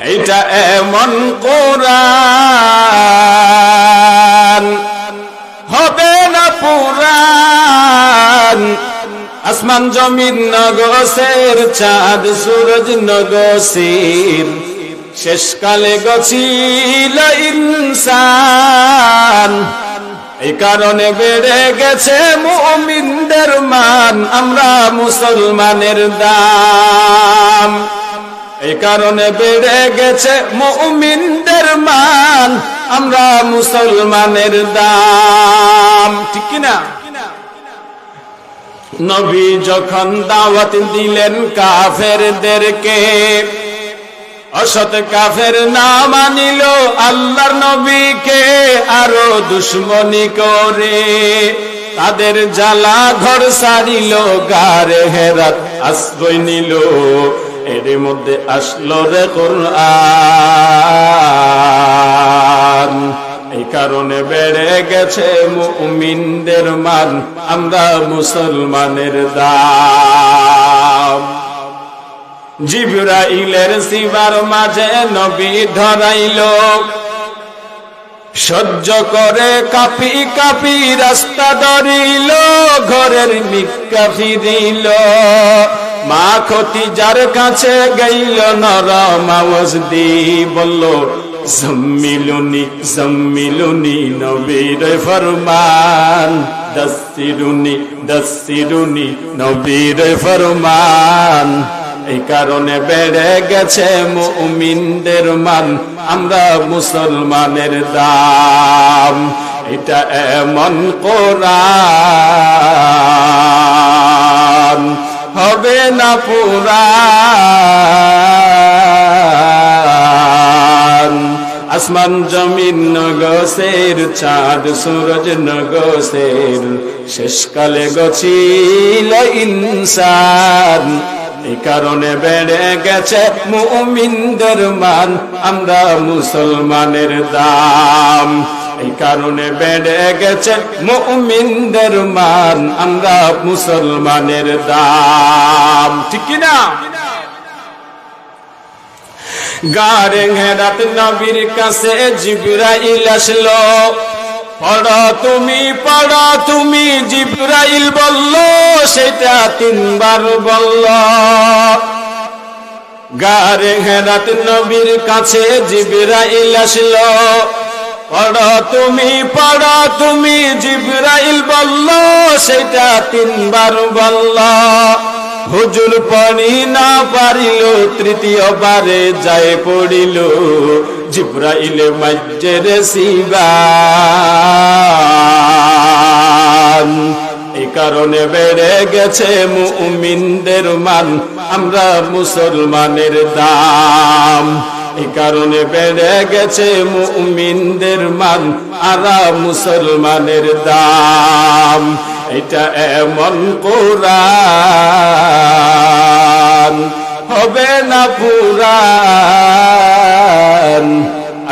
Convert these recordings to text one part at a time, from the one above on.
এইটা এমন কোরআন। হবে না পুরান আসমান জমিন নগসের চাঁদ, সূরজ নগসের। শেষকালে গছিল ইনসান। এই কারণে বেড়ে গেছে মুমিনদের মান। আমরা মুসলমানের দাম। এই কারণে বেড়ে গেছে মুমিনদের মান, আমরা মুসলমানের দাম। ঠিক কিনা? নবী যখন দাওয়াত দিলেন কাফেরদেরকে, অসৎ কাফের না মানিল আল্লাহর নবীকে, আরও দুশ্মনী করে তাদের জ্বালা ঘর সারিল, গারে হেরাত আশ্রয় নিল। এর মধ্যে আসলো রে কোরআন। এই কারণে বেড়ে গেছে মুমিনদের মান, আমরা মুসলমানের দাম। জিবরাইলের শিবার মাঝে নবী ধরাইল। সহ্য করে কাপি কাপি রাস্তা ধরিল, ঘরের মিক্কা ফিরিল। মা খতি যার কাছে গইল নরম আওয়াজ দি বলল জম্মিলুনি জম্মিলুনি নবীর ফরমান, দস্তিরুনি দস্তিরুনি নবীর ফরমান। এই কারণে বেড়ে গেছে মুমিনদের মান, আমরা মুসলমানের দাম। এটা এমন কোরআন। হবে না পুরান আসমান জমিন নগসের চাঁদ, সূরজ নগসের শেষকালে গছিল ইনসান। এই কারণে বেড়ে গেছে মুমিনদের মান, আমরা মুসলমানের দাম। এই কারণে বেড়ে গেছে মুমিনদের মান, আমরা মুসলমানের দাম। ঠিক না? গারে হেরাত নবীর কাছে জিবরাইল আসলো। পড়ো তুমি পড়ো তুমি, জিব্রাইল বলল, সেটা তিনবার বলল। গারে হেরাত নবীর কাছে জিব্রাইল আসলো। পড়ো তুমি পড়ো তুমি, জিব্রাইল বলল, সেটা তিনবার বলল। হুজুর পড়ি না পারিল, তৃতীয়বারে যায় পড়িল, জিব্রাইল মজ্জের সিবান এই কারণে বেড়ে গেছে মুমিনদের মান, আমরা মুসলমানের দাম। এই কারণে বেড়ে গেছে মুমিনদের মান, আরা মুসলমানের দাম। এটা এমন কোরআন, হবে না পুরান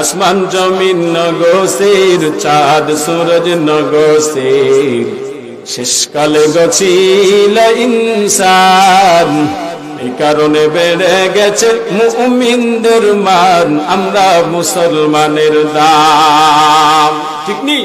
আসমান জমিন নগসের, চাঁদ সূরজ নগসের। শেষকালে গছিল ইনসান। কারণে বেড়ে গেছে মুমিনদের মান আমরা মুসলমানের দাম। ঠিক নেই?